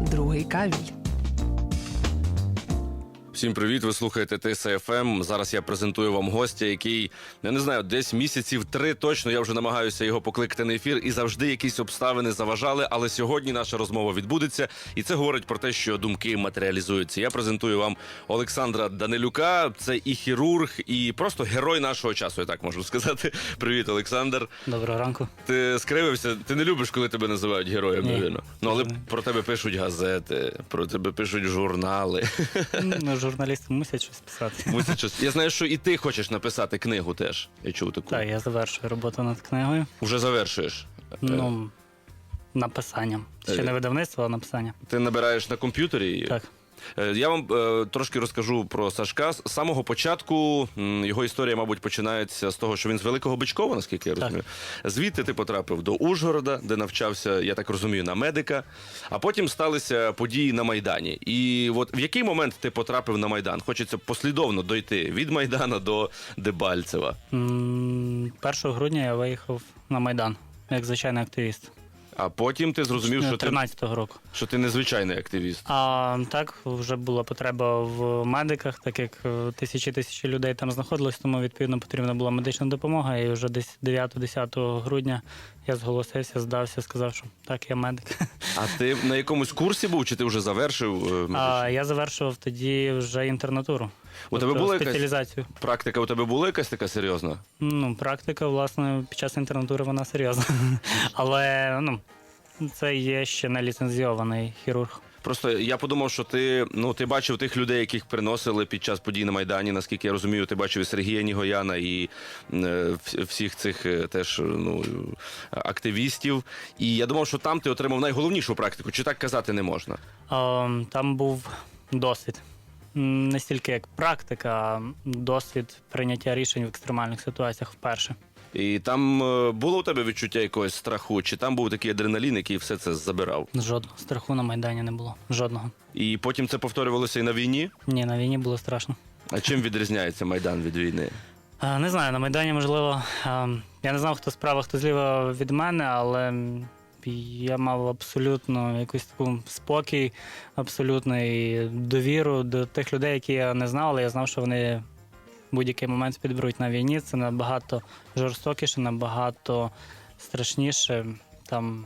другий кавіль. Всім привіт! Ви слухаєте ТСФМ. Зараз я презентую вам гостя, який я не знаю, десь місяців три точно я вже намагаюся його покликати на ефір, і завжди якісь обставини заважали. Але сьогодні наша розмова відбудеться, і це говорить про те, що думки матеріалізуються. Я презентую вам Олександра Данилюка. Це і хірург, і просто герой нашого часу. Я так можу сказати. Привіт, Олександр. Доброго ранку. Ти скривився, ти не любиш, коли тебе називають героєм, Ні. Ну але про тебе пишуть газети, про тебе пишуть журнали. Ну, журналісти мусять щось писати. Мусить щось. Я знаю, що і ти хочеш написати книгу теж. Я чув таку. Так, я завершую роботу над книгою. Уже завершуєш. Е, Ну, написанням. Ще Е. не видавництво, а написання. Ти набираєш на комп'ютері. її? Так. Е, Я вам е, трошки розкажу про Сашка. З самого початку його історія, мабуть, починається з того, що він з Великого Бичкова, наскільки я Так. розумію. Звідти ти потрапив до Ужгорода, де навчався, я так розумію, на медика. А потім сталися події на Майдані. І от в який момент ти потрапив на Майдан? Хочеться послідовно дойти від Майдана до Дебальцева. М, 1 грудня я виїхав на Майдан, як звичайний активіст. А потім ти зрозумів, що ти, 13-го року. що ти незвичайний активіст. А так вже була потреба в медиках, так як е, тисячі тисячі людей там знаходилось, тому відповідно потрібна була медична допомога. І вже десь 9-10 грудня я зголосився, здався, сказав, що так, я медик. А ти на якомусь курсі був, чи ти вже завершив? е, медичний? А я завершував тоді вже інтернатуру. У тебе Тобто була якась спеціалізацію. практика? У тебе була якась така серйозна? Ну, практика, власне, під час інтернатури вона серйозна. Але ну, це є ще не ліцензійований хірург. Просто я подумав, що ти ну ти бачив тих людей, яких приносили під час подій на майдані. Наскільки я розумію, ти бачив і Сергія Нігояна і е, вс- всіх цих е, теж ну активістів. І я думав, що там ти отримав найголовнішу практику. Чи так казати не можна? А, там був досвід. Не стільки як практика, а досвід прийняття рішень в екстремальних ситуаціях вперше. І там е, було у тебе відчуття якогось страху, чи там був такий адреналін, який все це забирав? Жодного страху на Майдані не було. Жодного. І потім це повторювалося і на війні. Ні, на війні було страшно. А чим відрізняється майдан від війни? Не знаю, на Майдані, можливо, я не знав, хто справа, хто зліва від мене, але я мав абсолютно якийсь таку спокій, абсолютно і довіру до тих людей, які я не знав, але я знав, що вони в будь-який момент підберуть на війні. Це набагато жорстокіше, набагато страшніше. Там,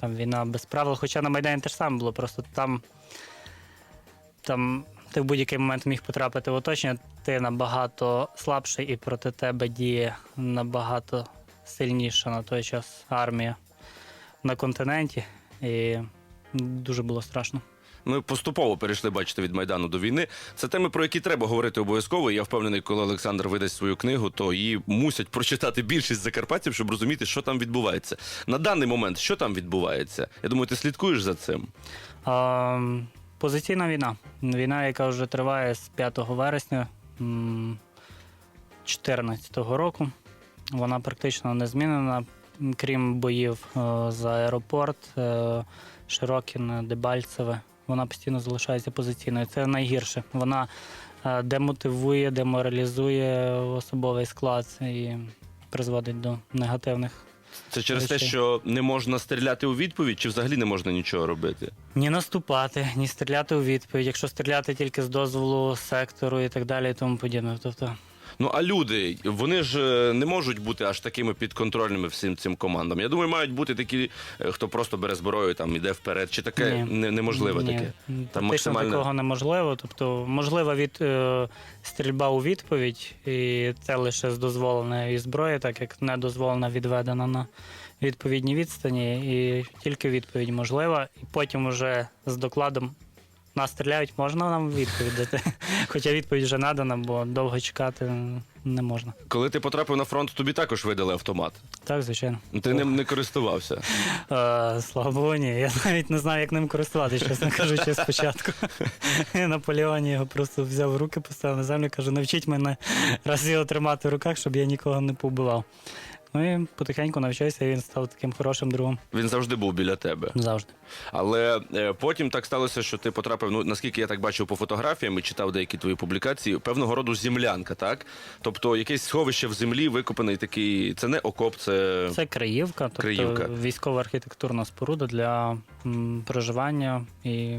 там війна без правил. Хоча на Майдані теж саме було, просто там, там ти в будь-який момент міг потрапити в оточення, ти набагато слабший і проти тебе діє набагато сильніша на той час армія на континенті. І дуже було страшно. Ми поступово перейшли, бачите, від майдану до війни. Це теми, про які треба говорити обов'язково. Я впевнений, коли Олександр видасть свою книгу, то її мусять прочитати більшість закарпатців, щоб розуміти, що там відбувається. На даний момент, що там відбувається? Я думаю, ти слідкуєш за цим. А, позиційна війна. Війна, яка вже триває з 5 вересня 2014 року. Вона практично не змінена, крім боїв е, за аеропорт, е, Широкіне, Дебальцеве. Вона постійно залишається позиційною. Це найгірше. Вона е, демотивує, деморалізує особовий склад і призводить до негативних Це через те, що не можна стріляти у відповідь, чи взагалі не можна нічого робити? Ні наступати, ні стріляти у відповідь, якщо стріляти тільки з дозволу сектору і так далі, і тому подібне. Тобто, Ну а люди, вони ж е, не можуть бути аж такими підконтрольними всім цим командам. Я думаю, мають бути такі, е, хто просто бере зброю, там іде вперед. Чи таке Ні. не, неможливе ні, таке? Практично максимально- такого неможливо. Тобто, можлива від е, стрільба у відповідь, і це лише з дозволеної зброї, так як не дозволена відведена на відповідній відстані, і тільки відповідь можлива. І потім уже з докладом. Нас стріляють, можна нам відповідь дати. Хоча відповідь вже надана, бо довго чекати не можна. Коли ти потрапив на фронт, тобі також видали автомат. Так, звичайно. Ти ним не користувався. Е, слава Богу, ні. Я навіть не знаю, як ним користуватися, чесно кажучи, спочатку. Я на полігоні його просто взяв в руки, поставив на землю, кажу, навчіть мене раз його тримати в руках, щоб я нікого не побивав. Ну і потихеньку навчився, і він став таким хорошим другом Він завжди був біля тебе. завжди. Але е, потім так сталося, що ти потрапив. Ну наскільки я так бачив по фотографіям і читав деякі твої публікації, певного роду землянка, так? Тобто якесь сховище в землі викопаний такий. Це не окоп, це, Це Криївка, тобто Криївка. військова архітектурна споруда для м, проживання і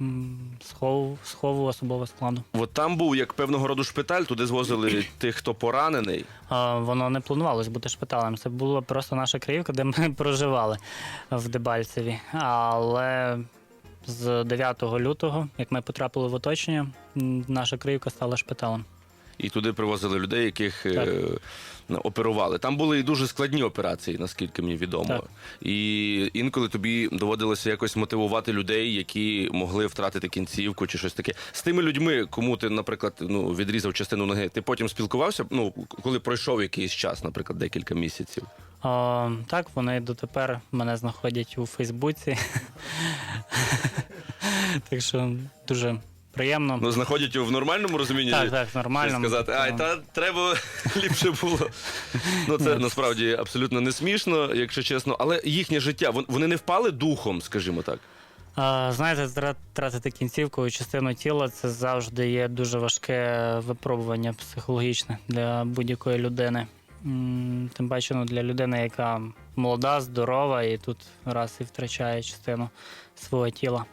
м, схову, схову особового складу. От там був як певного роду шпиталь, туди звозили тих, хто поранений. А, Воно не планувалось бути шпиталем. Це була просто наша краївка, де ми проживали в Дебальцеві. Але з 9 лютого, як ми потрапили в оточення, м, наша краївка стала шпиталем. І туди привозили людей, яких е, Так. ну, оперували. Там були і дуже складні операції, наскільки мені відомо. Так. І інколи тобі доводилося якось мотивувати людей, які могли втратити кінцівку чи щось таке. З тими людьми, кому ти, наприклад, ну відрізав частину ноги, ти потім спілкувався. Ну коли пройшов якийсь час, наприклад, декілька місяців. А, так, вони дотепер мене знаходять у Фейсбуці. так що дуже приємно. Ну знаходять його в нормальному розумінні. так, так, нормально. Сказати, ай, та треба ліпше було. Ну це насправді абсолютно не смішно, якщо чесно. Але їхнє життя, вон- вони не впали духом, скажімо так. А, знаєте, втратити кінцівку і частину тіла це завжди є дуже важке випробування психологічне для будь-якої людини. М, Тим паче ну, для людини, яка молода, здорова, і тут раз і втрачає частину свого тіла.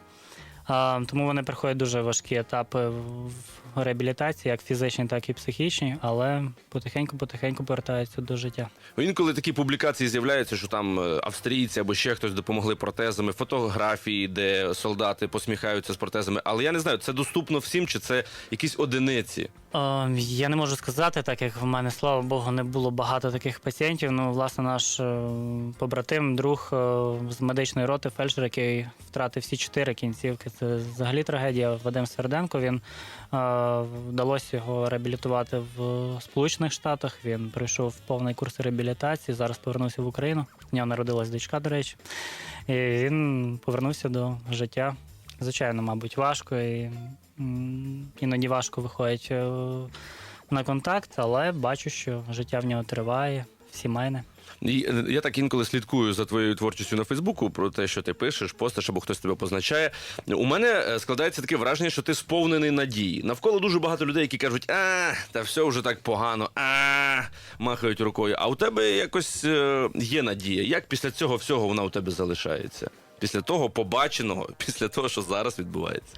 Тому вони проходять дуже важкі етапи в реабілітації, як фізичні, так і психічні, але потихеньку-потихеньку повертаються до життя. Інколи такі публікації з'являються, що там е, австрійці або ще хтось допомогли протезами, фотографії, де солдати посміхаються з протезами. Але я не знаю, це доступно всім, чи це якісь одиниці. Е, Я не можу сказати, так як в мене, слава Богу, не було багато таких пацієнтів. Ну, власне, наш е, побратим, друг е, з медичної роти, фельдшер, який втратив всі чотири кінцівки. Це взагалі трагедія. Вадим Сверденко. Він вдалося його реабілітувати в Сполучених Штатах. Він пройшов повний курс реабілітації. Зараз повернувся в Україну. В нього народилась дочка, до речі. І він повернувся до життя. Звичайно, мабуть, важко і іноді важко виходить е, на контакт, але бачу, що життя в нього триває, сімейне. І е, я так інколи слідкую за твоєю творчістю на Фейсбуку про те, що ти пишеш, постиш або хтось тебе позначає. У мене е, складається таке враження, що ти сповнений надії. Навколо дуже багато людей, які кажуть, а та все вже так погано, а махають рукою. А у тебе якось е, є надія. Як після цього всього вона у тебе залишається? Після того побаченого, після того, що зараз відбувається.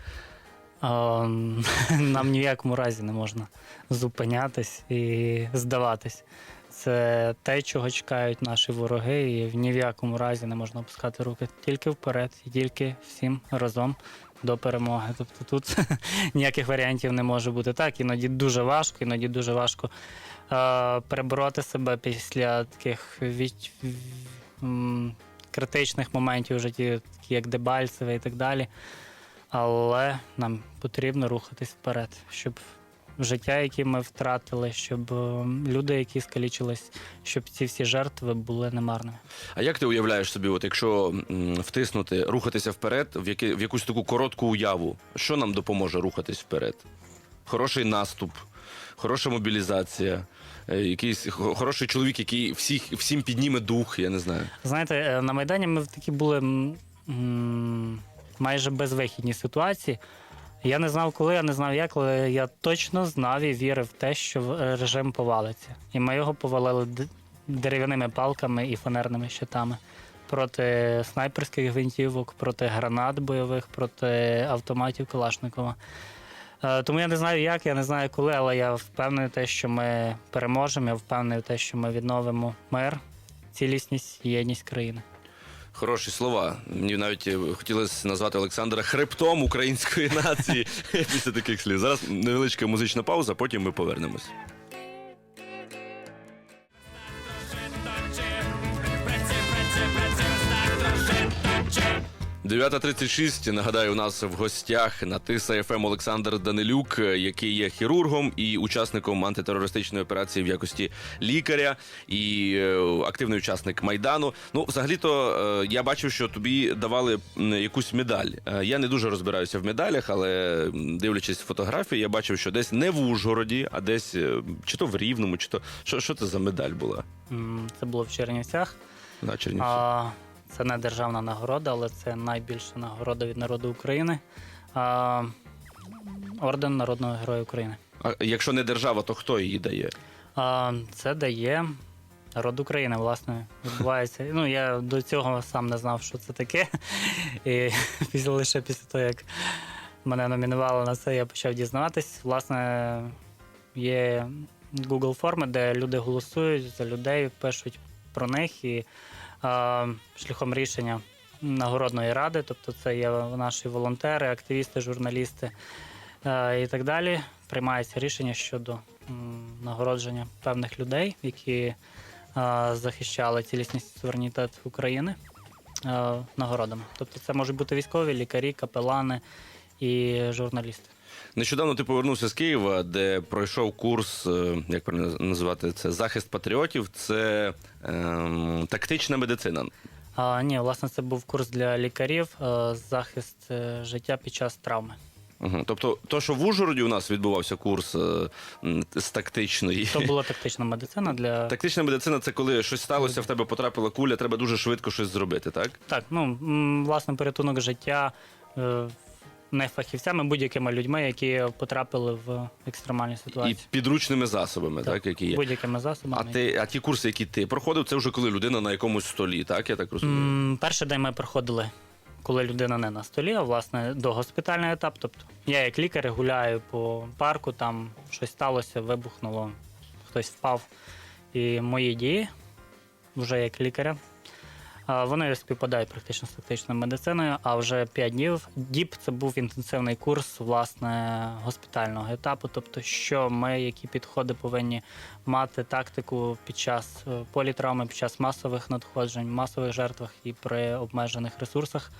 Нам ні в якому разі не можна зупинятись і здаватись. Це те, чого чекають наші вороги, і ні в якому разі не можна опускати руки тільки вперед, і тільки всім разом до перемоги. Тобто тут ніяких варіантів не може бути. Так, іноді дуже важко, іноді дуже важко е, перебороти себе після таких від, критичних моментів у житті, як Дебальцеве і так далі. Але нам потрібно рухатись вперед, щоб життя, які ми втратили, щоб е, люди, які скалічились, щоб ці всі жертви були немарними. А як ти уявляєш собі, от якщо втиснути, рухатися вперед в, яке, в якусь таку коротку уяву, що нам допоможе рухатись вперед? Хороший наступ, хороша мобілізація, е, якийсь хо- хороший чоловік, який всіх, всім підніме дух, я не знаю. Знаєте, е, на Майдані ми такі були м, майже безвихідні ситуації. Я не знав, коли, я не знав як, але я точно знав і вірив в те, що е, режим повалиться. І ми його повалили дерев'яними палками і фанерними щитами проти снайперських гвинтівок, проти гранат бойових, проти автоматів Калашникова. Е, Тому я не знаю як, я не знаю коли, але я впевнений те, що ми переможемо. Я впевнений те, що ми відновимо мир, цілісність єдність країни. Хороші слова. Мені навіть е, хотілося назвати Олександра хребтом української нації після таких слів. Зараз невеличка музична пауза, потім ми повернемось. 9.36, нагадаю, у нас в гостях на Тиса ФМ Олександр Данилюк, який є хірургом і учасником антитерористичної операції в якості лікаря і е, активний учасник майдану. Ну, взагалі-то е, я бачив, що тобі давали якусь медаль. Е, Я не дуже розбираюся в медалях, але дивлячись фотографії, я бачив, що десь не в Ужгороді, а десь чи то в Рівному, чи то що, що це за медаль була Це було в Чернівцях. на Чернівці? Це не державна нагорода, але це найбільша нагорода від народу України. А, орден Народного Героя України. А якщо не держава, то хто її дає? А, це дає народ України, власне, відбувається. Ну, я до цього сам не знав, що це таке. І після лише після того, як мене номінували на це, я почав дізнаватись. Власне, є Google форми, де люди голосують за людей, пишуть про них і шляхом рішення нагородної ради, тобто це є наші волонтери, активісти, журналісти е, і так далі. Приймається рішення щодо нагородження певних людей, які е, захищали цілісність суверенітет України е, нагородами. Тобто це можуть бути військові, лікарі, капелани і журналісти. Нещодавно ти повернувся з Києва, де пройшов курс, е, як правильно називати це, захист патріотів. Це ем, тактична медицина. А, ні, власне, це був курс для лікарів, е, захист е, життя під час травми. Угу. Тобто, то, що в Ужгороді у нас відбувався курс е, з тактичної. То була тактична медицина для Тактична медицина це коли щось сталося, в тебе потрапила куля, треба дуже швидко щось зробити, так? Так, ну власне, порятунок життя е, не фахівцями, будь-якими людьми, які потрапили в екстремальні І ситуації. підручними засобами, так, які є. Будь-якими засобами. А ти, а ті курси, які ти проходив, це вже коли людина на якомусь столі, так? Я так розумію. М, Перший день ми проходили, коли людина не на столі, а власне до госпітальний етап. Тобто я як лікар гуляю по парку, там щось сталося, вибухнуло, хтось впав. І мої дії, вже як лікаря, вони співпадають практично з тактичною медициною. А вже 5 днів діб це був інтенсивний курс власне госпітального етапу. Тобто, що ми, які підходи повинні мати тактику під час е, політравми, під час масових надходжень, масових жертвах і при обмежених ресурсах.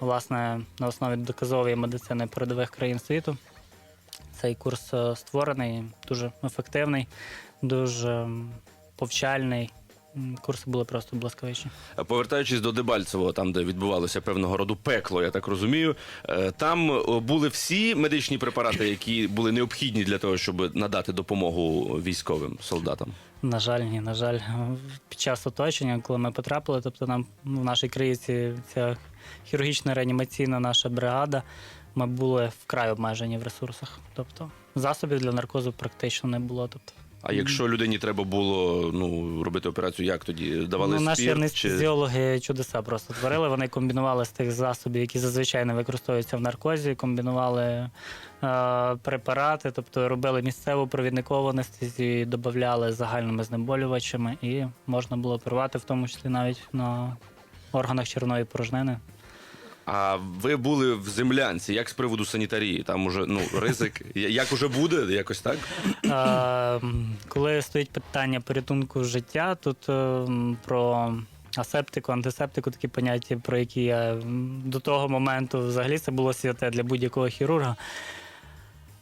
Власне, на основі доказової медицини передових країн світу. Цей курс е, створений, дуже ефективний, дуже повчальний. М, Курси були просто блискавичні. Повертаючись до Дебальцевого, там де відбувалося певного роду пекло, я так розумію. е, Там е, були всі медичні препарати, які були необхідні для того, щоб надати допомогу військовим солдатам. На жаль, ні, на жаль, під час оточення, коли ми потрапили, тобто нам в нашій країці ця хірургічна реанімаційна наша бригада, ми були вкрай обмежені в ресурсах. Тобто засобів для наркозу практично не було. Тобто, А якщо людині треба було ну робити операцію, як тоді давали ну, наші спірт? Чи... анестезіологи чудеса просто творили. Вони комбінували з тих засобів, які зазвичай не використовуються в наркозі, комбінували е, препарати, тобто робили місцеву провідникову анестезію, додавали загальними знеболювачами, і можна було оперувати, в тому числі навіть на органах червоної порожнини. А ви були в землянці? Як з приводу санітарії? Там уже ну ризик. Як уже буде? Якось так? Е, коли стоїть питання порятунку життя, тут е, про асептику, антисептику, такі поняття, про які я до того моменту взагалі це було святе для будь-якого хірурга.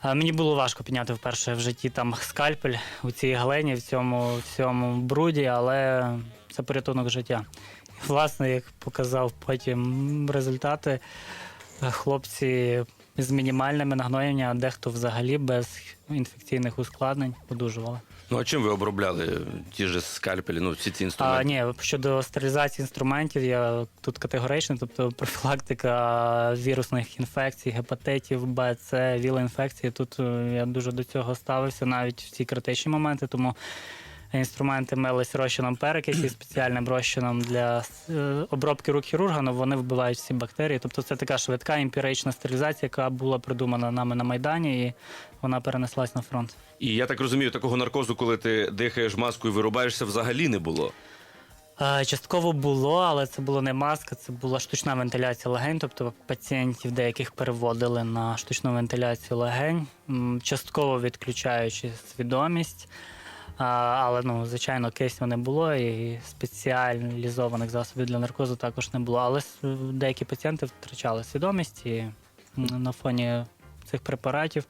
Е, Мені було важко підняти вперше в житті там скальпель у цій глині, в цьому, в цьому бруді, але це порятунок життя. Власне, як показав потім результати, хлопці з мінімальними нагноєннями, а дехто взагалі без інфекційних ускладнень одужували. Ну а чим ви обробляли ті ж скальпелі? Ну всі ці А, інструменти? ні, щодо стерилізації інструментів, я тут категоричний, тобто профілактика вірусних інфекцій, гепатитів, Б, С, вілоінфекції. Тут е, я дуже до цього ставився навіть в ці критичні моменти, тому інструменти мились розчином перекисі, спеціальним розчином для е, обробки рук хірурга, але вони вбивають всі бактерії. Тобто це така швидка емпірична стерилізація, яка була придумана нами на Майдані, і вона перенеслась на фронт. І я так розумію, такого наркозу, коли ти дихаєш маскою і вирубаєшся, взагалі не було. Е, Частково було, але це була не маска, це була штучна вентиляція легень. Тобто пацієнтів деяких переводили на штучну вентиляцію легень, частково відключаючи свідомість. А, але ну, звичайно, кисню не було і спеціалізованих засобів для наркозу також не було. Але деякі пацієнти втрачали свідомість і на фоні цих препаратів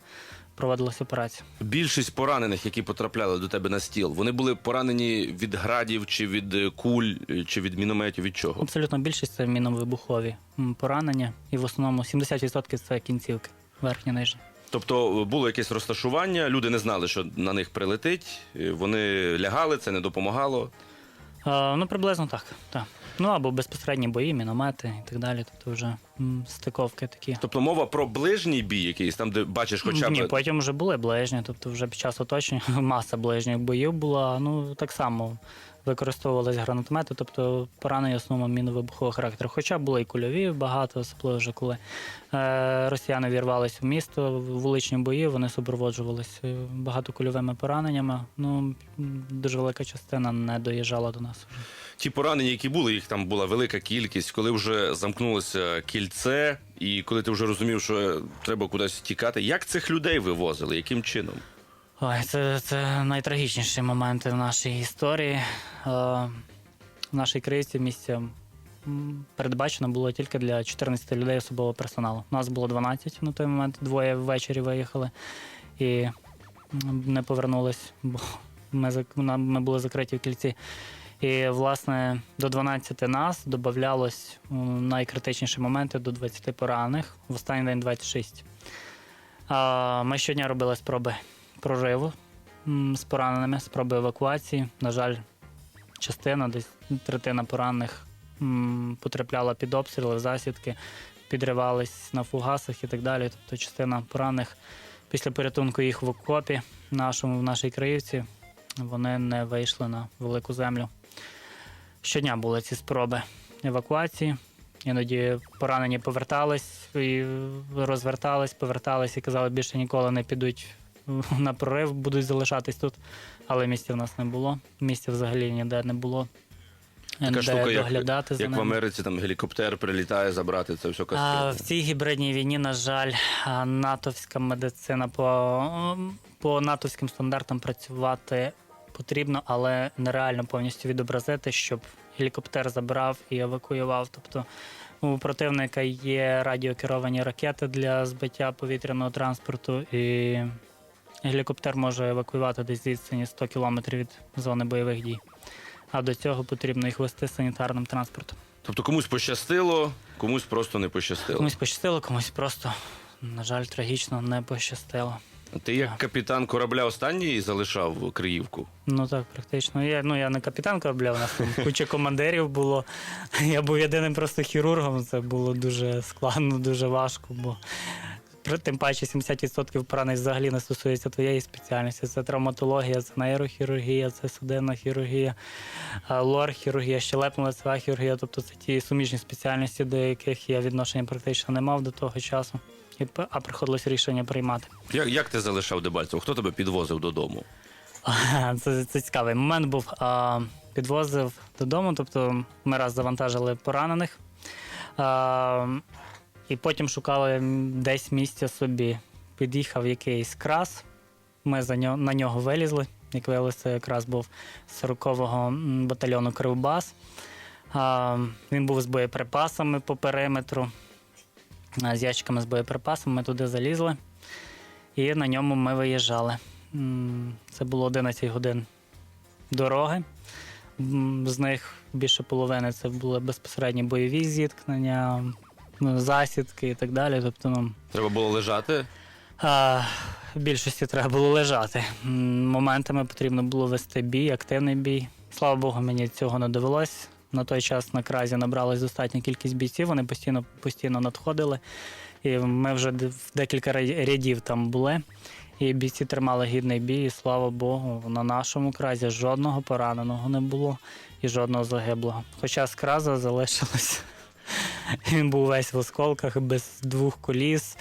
проводилася операція. Більшість поранених, які потрапляли до тебе на стіл, вони були поранені від градів, чи від е, куль, е, чи від мінометів, від чого? Абсолютно більшість це міновибухові поранення, і в основному 70% це кінцівки, верхні нижні. Тобто е, було якесь розташування, люди не знали, що на них прилетить. е, Вони лягали, це не допомагало. А, ну, приблизно так. так. Ну або безпосередні бої, міномети і так далі. Тобто вже м, стиковки такі. Тобто мова про ближній бій, якийсь там, де бачиш, хоча б Ні, потім вже були ближні, тобто вже під час оточення маса ближніх боїв була. Ну так само використовувалися гранатомети, тобто поранення основному міновибухового характеру. Хоча були і кульові багато, особливо вже коли е, росіяни вірвалися в місто, вуличні бої, вони супроводжувалися е, багатокульовими пораненнями. Ну дуже велика частина не доїжджала до нас. Ті поранені, які були, їх там була велика кількість, коли вже замкнулося кільце, і коли ти вже розумів, що треба кудись тікати. Як цих людей вивозили? Яким чином? Ой, це, це найтрагічніші моменти в нашій історії. Е, в нашій криївці місця передбачено було тільки для 14 людей особового персоналу. Нас було 12 на той момент, двоє ввечері виїхали і не повернулись, бо ми, ми були закриті в кільці. І, власне, до 12 нас додавалось найкритичніші моменти до 20 поранених, в останній день 26. А, Ми щодня робили спроби прориву з пораненими, спроби евакуації. На жаль, частина, десь третина поранених потрапляла під обстріли, засідки, підривались на фугасах і так далі. Тобто частина поранених після порятунку їх в окопі нашому, в нашій краївці, вони не вийшли на велику землю. Щодня були ці спроби евакуації. Іноді поранені повертались і розвертались, повертались і казали, більше ніколи не підуть на прорив, будуть залишатись тут. Але місця в нас не було. Місця взагалі ніде не було. Така де штука, як, за як в. Америці, там гелікоптер прилітає забрати це все А, в цій гібридній війні, на жаль, натовська медицина по, по натовським стандартам працювати потрібно, але нереально повністю відобразити, щоб гелікоптер забрав і евакуював. Тобто у противника є радіокеровані ракети для збиття повітряного транспорту, і гелікоптер може евакуювати десь відстані 100 кілометрів від зони бойових дій. А до цього потрібно їх вести санітарним транспортом. Тобто комусь пощастило, комусь просто не пощастило. Комусь пощастило, комусь просто, на жаль, трагічно не пощастило. Ти як капітан корабля останній залишав Криївку? Ну так, практично. Я, ну, я не капітан корабля, у нас там куча командирів було. Я був єдиним просто хірургом. Це було дуже складно, дуже важко, бо тим паче 70% поранень взагалі не стосується твоєї спеціальності. Це травматологія, це нейрохірургія, це судинна хірургія, а, лор-хірургія, щелепно-лицева хірургія. Тобто це ті суміжні спеціальності, до яких я відношення практично не мав до того часу. А приходилось рішення приймати. Як, як ти залишав Дебальцево? Хто тебе підвозив додому? Це, це цікавий момент був. А, підвозив додому, тобто ми раз завантажили поранених, а, і потім шукали десь місця собі. Під'їхав якийсь крас, ми за нього, на нього вилізли. Як виявилося, якраз був з 40-го батальйону Кривбас. А, він був з боєприпасами по периметру, з ящиками з боєприпасами. Ми туди залізли, і на ньому ми виїжджали. Це було 11 годин дороги. З них більше половини це були безпосередні бойові зіткнення, ну, засідки і так далі. Тобто, ну, Треба було лежати. а, в більшості треба було лежати. М, Моментами потрібно було вести бій, активний бій. Слава Богу, мені цього не довелось. На той час на кразі набралась достатня кількість бійців, вони постійно, постійно надходили. І ми вже д- в декілька рядів там були. І бійці тримали гідний бій, і слава Богу, на нашому кразі жодного пораненого не було і жодного загиблого. Хоча з краза залишилось. Він був весь в осколках, без двох коліс,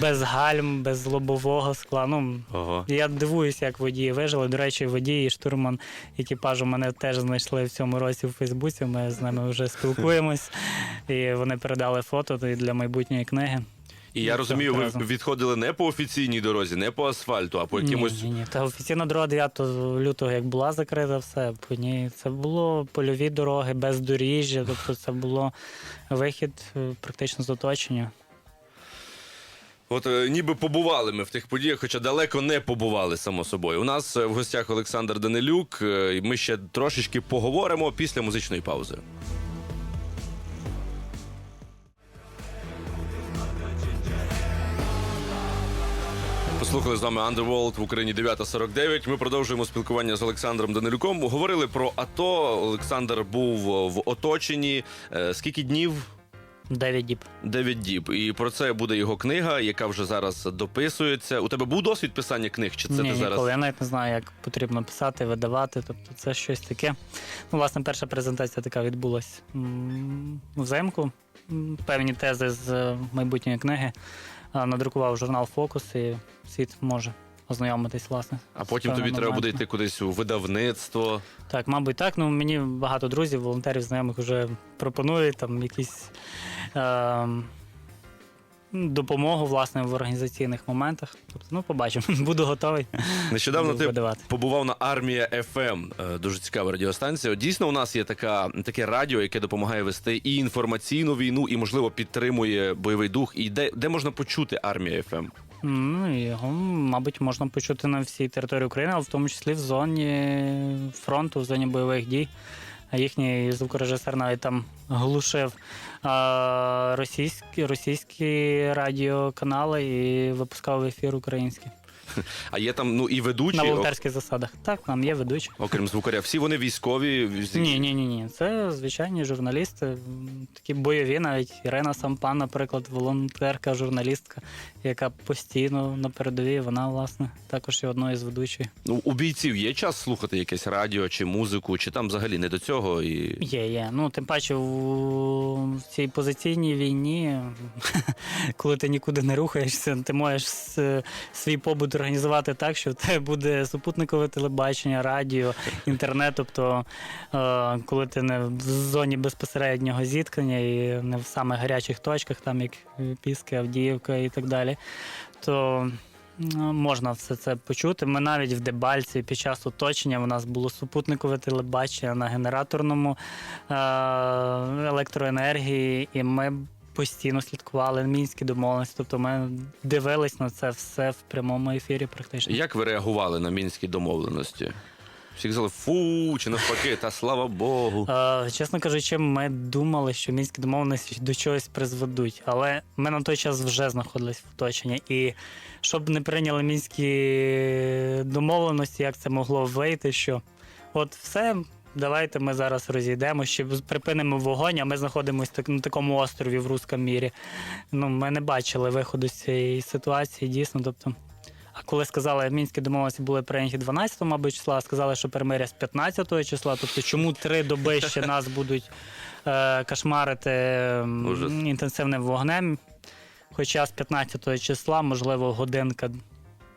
без гальм, без лобового скла. Ну, Ого. я дивуюся, як водії вижили. До речі, водії і штурман екіпажу мене теж знайшли в цьому році в Фейсбуці. Ми з ними вже спілкуємось, і вони передали фото для майбутньої книги. І я розумію, ви разом. відходили не по офіційній дорозі, не по асфальту, а по якимось. Ні, ні, ні. Та офіційна дорога 9 лютого, як була закрита, все по ній. Це було польові дороги, бездоріжжя, тобто це було вихід е, практично з оточення. От е, ніби побували ми в тих подіях, хоча далеко не побували, само собою. У нас е, в гостях Олександр Данилюк. е, і Ми ще трошечки поговоримо після музичної паузи. Послухали з вами Underworld в Україні 9.49. Ми продовжуємо спілкування з Олександром Данилюком. Говорили про АТО. Олександр був в оточенні. Е, Скільки днів? Дев'ять діб. Дев'ять діб. І про це буде його книга, яка вже зараз дописується. У тебе був досвід писання книг? Чи це Ні, ти зараз? ніколи. Я навіть не знаю, як потрібно писати, видавати. Тобто це щось таке. Ну, власне, перша презентація така відбулась взимку. Певні тези з е, майбутньої книги. Надрукував журнал Фокус і світ може ознайомитись, власне. А з потім тобі треба буде йти кудись у видавництво. Так, мабуть, так. Ну мені багато друзів, волонтерів, знайомих вже пропонують там якісь е, допомогу власне в організаційних моментах. Тобто, ну, побачимо. Буду готовий. Нещодавно ти видавати. побував на армія FM. Е, Дуже цікава радіостанція. Дійсно, у нас є така таке радіо, яке допомагає вести і інформаційну війну, і можливо підтримує бойовий дух. І де, де можна почути армія FM? Ну, його, мабуть, можна почути на всій території України, але в тому числі в зоні фронту, в зоні бойових дій. Їхній звукорежисер навіть там глушив російські, російські радіоканали і випускав в ефір український. А є там ну і ведучі, На волонтерських засадах. Так, там є ведучі. окрім звукаря. Всі вони військові. Ні, ні, ні, ні. Це звичайні журналісти, такі бойові, навіть Ірина Сампан, наприклад, волонтерка, журналістка, яка постійно на передовій, вона, власне, також є одною з ведучих. Ну, у бійців є час слухати якесь радіо чи музику, чи там взагалі не до цього. І Є, є. Ну, тим паче, у в цій позиційній війні, коли ти нікуди не рухаєшся, ти можеш свій побут організувати так, що в тебе буде супутникове телебачення, радіо, інтернет. Тобто, е, коли ти не в зоні безпосереднього зіткнення і не в самих гарячих точках, там як Піски, Авдіївка і так далі, то. ну, Можна все це почути. Ми навіть в Дебальці під час оточення у нас було супутникове телебачення на генераторному е- електроенергії, і ми постійно слідкували мінські домовленості. Тобто ми дивились на це все в прямому ефірі, практично. як ви реагували на мінські домовленості? Всі казали фу, чи навпаки, та слава Богу. Е, чесно кажучи, ми думали, що мінські домовленості до чогось призведуть, але ми на той час вже знаходились в оточенні. І щоб не прийняли мінські домовленості, як це могло вийти, що от все. Давайте ми зараз розійдемося, чи припинимо вогонь, а ми знаходимося так, на такому острові в Рускому мірі. Ну, ми не бачили виходу з цієї ситуації, дійсно. Тобто, а коли сказали, мінські домовленості були прийняті 12, мабуть, числа, а сказали, що перемиря з 15 числа. Тобто, чому три доби ще нас будуть е, кошмарити Ужас. інтенсивним вогнем? Хоча з 15 числа, можливо, годинка,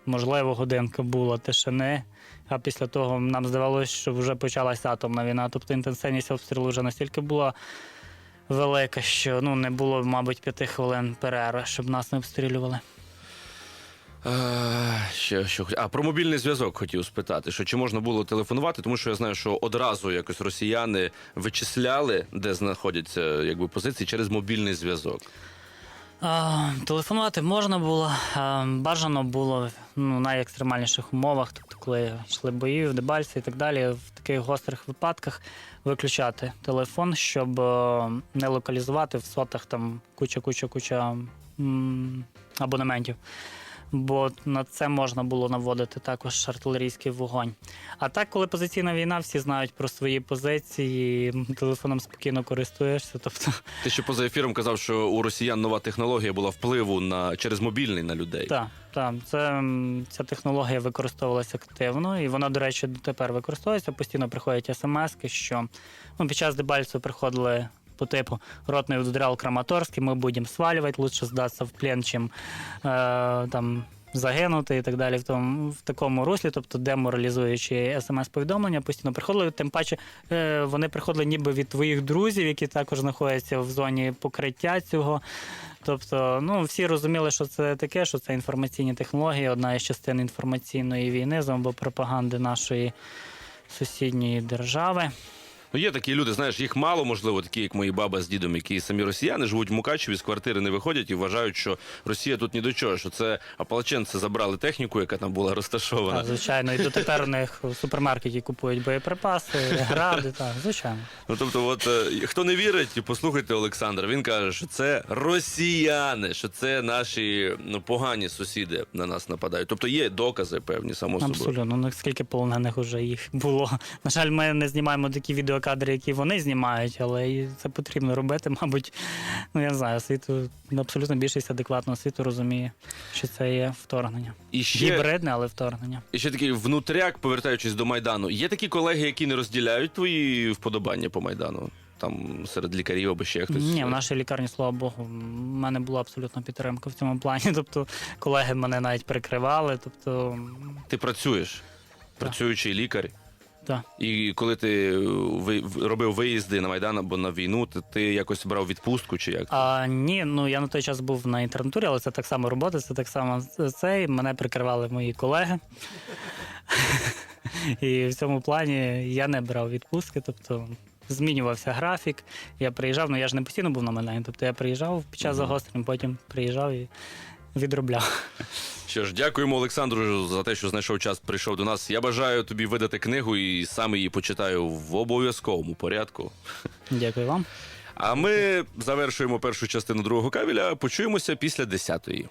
можливо, годинка була тишини. А після того нам здавалося, що вже почалася атомна війна. Тобто інтенсивність обстрілу вже настільки була велика, що ну, не було, мабуть, п'яти хвилин перерви, щоб нас не обстрілювали. Е, Ще, що, а про мобільний зв'язок хотів спитати, що чи можна було телефонувати, тому що я знаю, що одразу якось росіяни вичисляли, де знаходяться якби позиції через мобільний зв'язок. Телефонувати можна було. Бажано було ну, в найекстремальніших умовах, тобто, коли йшли бої в Дебальці і так далі, в таких гострих випадках виключати телефон, щоб е, не локалізувати в сотах там куча-куча-куча абонементів. Бо на це можна було наводити також артилерійський вогонь. А так, коли позиційна війна, всі знають про свої позиції, телефоном спокійно користуєшся. Тобто Ти ще поза ефіром казав, що у росіян нова технологія була впливу на через мобільний на людей. Так, так. Це, ця технологія використовувалася активно, і вона, до речі, дотепер використовується. Постійно приходять смски, що ну, під час Дебальцеву приходили по типу ротний ударял Краматорський, ми будемо свалювати, лучше здатися в плен, чим е, там. Загинути і так далі в тому в такому руслі, тобто деморалізуючи смс-повідомлення, постійно приходили. Тим паче е, вони приходили ніби від твоїх друзів, які також знаходяться в зоні покриття цього Тобто, ну всі розуміли, що це таке, що це інформаційні технології, одна із частин інформаційної війни або пропаганди нашої сусідньої держави. Ну, є такі люди, знаєш, їх мало, можливо, такі, як мої баба з дідом, які самі росіяни живуть в Мукачеві, з квартири не виходять і вважають, що Росія тут ні до чого, що це ополченці забрали техніку, яка там була розташована. Так, звичайно, і дотепер у них у супермаркеті купують боєприпаси, гради, так, звичайно. Ну тобто, от е, хто не вірить, послухайте Олександра. Він каже, що це росіяни, що це наші ну, погані сусіди на нас нападають. Тобто є докази певні, само собою. Абсолютно. Ну скільки полонених вже їх було. На жаль, ми не знімаємо такі відеокадри, які вони знімають, але це потрібно робити. Мабуть, ну я не знаю, світу абсолютно більшість адекватного світу розуміє, що це є вторгнення. І ще, Гібридне, але вторгнення. і ще такий внутряк, повертаючись до Майдану. Є такі колеги, які не розділяють твої вподобання по Майдану? Там серед лікарів або ще хтось. Ні, в нашій лікарні, слава Богу, в мене була абсолютна підтримка в цьому плані. Тобто колеги мене навіть прикривали. Тобто, Ти працюєш, працюючий лікар. Так. І коли ти е, ви- робив виїзди на Майдан або на війну, ти, ти якось брав відпустку чи як? А, ні, ну я на той час був на інтернатурі, але це так само робота, це так само це. Мене прикривали мої колеги. І в цьому плані я не брав відпустки, тобто змінювався графік. Я приїжджав, ну я ж не постійно був на Майдані, тобто я приїжджав під час Мгм. загострень, потім приїжджав і відробляв. Що ж, дякуємо Олександру за те, що знайшов час, прийшов до нас. Я бажаю тобі видати книгу і сам її почитаю в обов'язковому порядку. Дякую вам. А ми завершуємо першу частину другого кабеля. Почуємося після десятої.